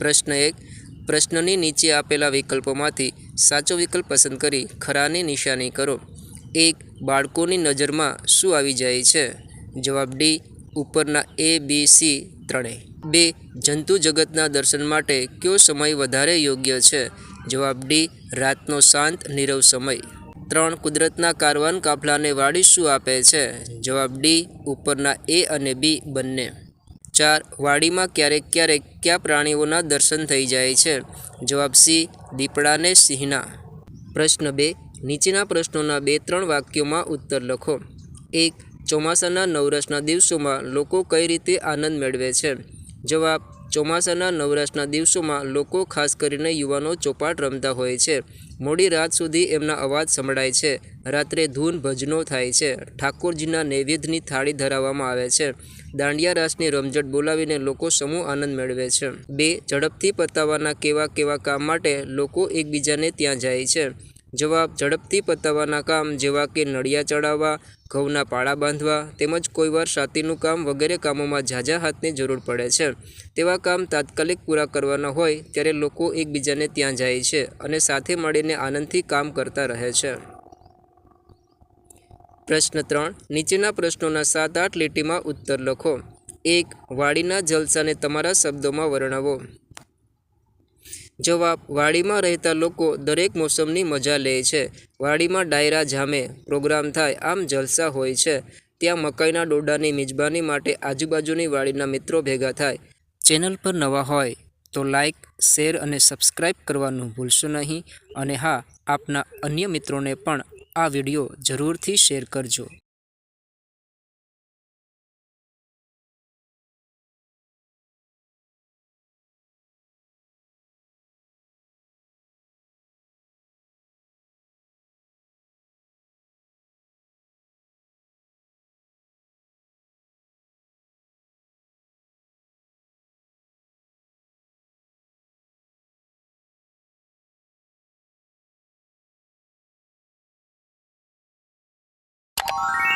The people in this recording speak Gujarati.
પ્રશ્ન એક, પ્રશ્નની નીચે આપેલા વિકલ્પોમાંથી સાચો વિકલ્પ પસંદ કરી ખરાની નિશાની કરો. એક, બાળકોની નજરમાં શું આવી જાય છે? જવાબ ડી, ઉપરના એ, બી, સી ત્રણેય બે, જંતુ જગતના દર્શન માટે કયો સમય વધારે યોગ્ય છે? જવાબ ડી, રાતનો શાંત, નીરવ સમય. ત્રણ, કુદરતના કારવાન કાફલાને વાડી શું આપે છે? જવાબ ડી, ઉપરના એ અને બી બંને. ચાર વાડીમાં ક્યારેક ક્યારેક કયા પ્રાણીઓના દર્શન થઈ જાય છે? જવાબ સી દીપડાને સિંહના. પ્રશ્ન બે, નીચેના પ્રશ્નોના બે ત્રણ વાક્યોમાં ઉત્તર લખો. એક, ચોમાસાના નવરસના દિવસોમાં લોકો કઈ રીતે આનંદ મેળવે છે? જવાબ, ચોમાસાના નવરાશના દિવસોમાં લોકો ખાસ કરીને યુવાનો ચોપાટ રમતા હોય છે. મોડી રાત સુધી એમના અવાજ સંભળાય છે. રાત્રે ધૂન ભજનો થાય છે. ઠાકોરજીના નૈવેદ્યની થાળી ધરાવવામાં આવે છે. દાંડિયા રાસની રમઝટ બોલાવીને લોકો સમૂહ આનંદ મેળવે છે. બે, ઝડપથી પતાવવાના કેવા કેવા કામ માટે લોકો એકબીજાને ત્યાં જાય છે. જવાબ, ઝડપથી પતાવવાના કામ જેવા કે નળિયા ચડાવવા, ઘઉંના પાળા બાંધવા તેમજ કોઈવાર છાતીનું કામ વગેરે કામોમાં ઝાઝા હાથની જરૂર પડે છે. તેવા કામ તાત્કાલિક પૂરા કરવાના હોય ત્યારે લોકો એકબીજાને ત્યાં જાય છે અને સાથે મળીને આનંદથી કામ કરતા રહે છે. પ્રશ્ન ત્રણ. નીચેના પ્રશ્નોના સાત આઠ લીટીમાં ઉત્તર લખો. એક, વાડીના જલસાને તમારા શબ્દોમાં વર્ણવો. જવાબ, વાડીમાં રહેતા લોકો દરેક મોસમની મજા લે છે. વાડીમાં ડાયરા જામે, પ્રોગ્રામ થાય, આમ જલસા હોય છે. ત્યાં મકાઈના ડોડાની મિજબાની માટે આજુબાજુની વાડીના મિત્રો ભેગા થાય. ચેનલ પર નવા હોય તો લાઇક શેર અને સબસ્ક્રાઈબ કરવાનું ભૂલશો નહીં. અને હા, આપના અન્ય મિત્રોને પણ આ વીડિયો જરૂરથી શેર કરજો. Bye.